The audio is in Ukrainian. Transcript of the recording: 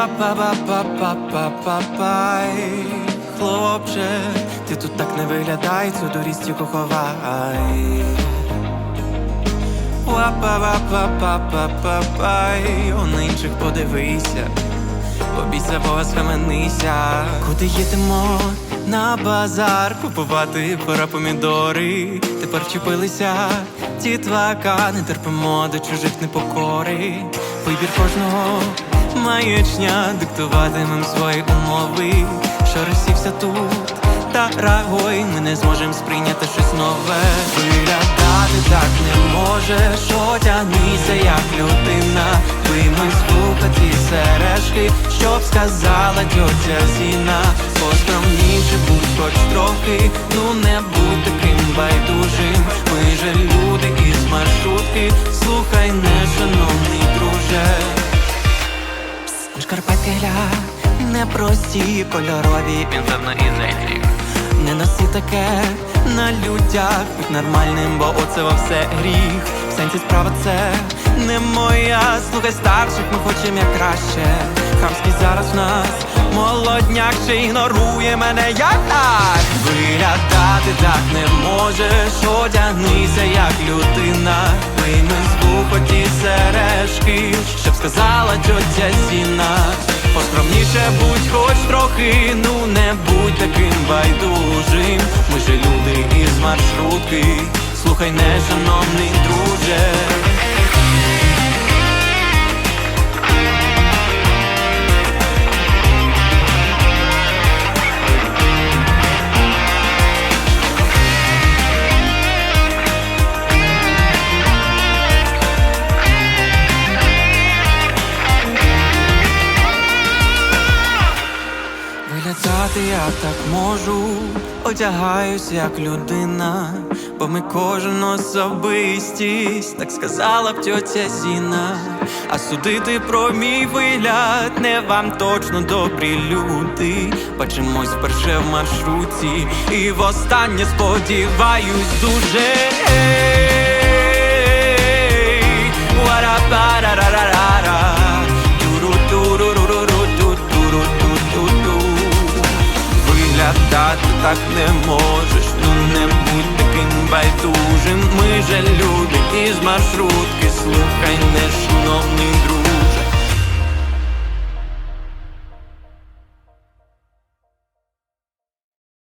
Уа-па-па-па-па-па-пай Хлопче, ти тут так не виглядай, цю дурістіку ховай Уа-па-па-па-па-па-пай На інших подивися Побійся, Бога, схаменися Куди їдемо? На базар купувати пора помідори. Тепер вчепилися тітвака, не терпимо до чужих непокори. Вибір кожного маячня, диктуватимем свої умови. Що розсівся тут, та рагой, ми не зможем сприйняти щось нове. Виглядати так не можеш, одягнися як людина. З вуха сережки, щоб сказала тьотя Зіна. Поскромніше будь хоч трохи, ну не будь таким байдужим. Ми же люди із маршрутки, слухай, нешановний Шкарпетки гля, непрості, кольорові, пінзерно і зелі. Не носи таке на людях, будь нормальним, бо оце во все гріх. В сенсі справа це не моя. Слухай старших, ми хочемо як краще. Хамський зараз в нас молодняк ще ігнорує мене як так. Виглядати так не можеш, одягнися як людина. Вийми з вухо ті сережки, щоб сказала тьотя Зіна. Поскромніше будь хоч трохи, ну не будь таким байдужим. Ми же люди із маршрутки, слухай, нешановний друже. Виглядати я так можу, одягаюсь як людина, бо ми кожен особистість, так сказала б тьотя Зіна. А судити про мій вигляд не вам точно добрі люди. Бачимось вперше в маршруті, і востаннє сподіваюсь дуже. Виглядати так не можеш, ну не будь таким байдужим. Ми же люди із маршрутки, слухай, нешановний друг.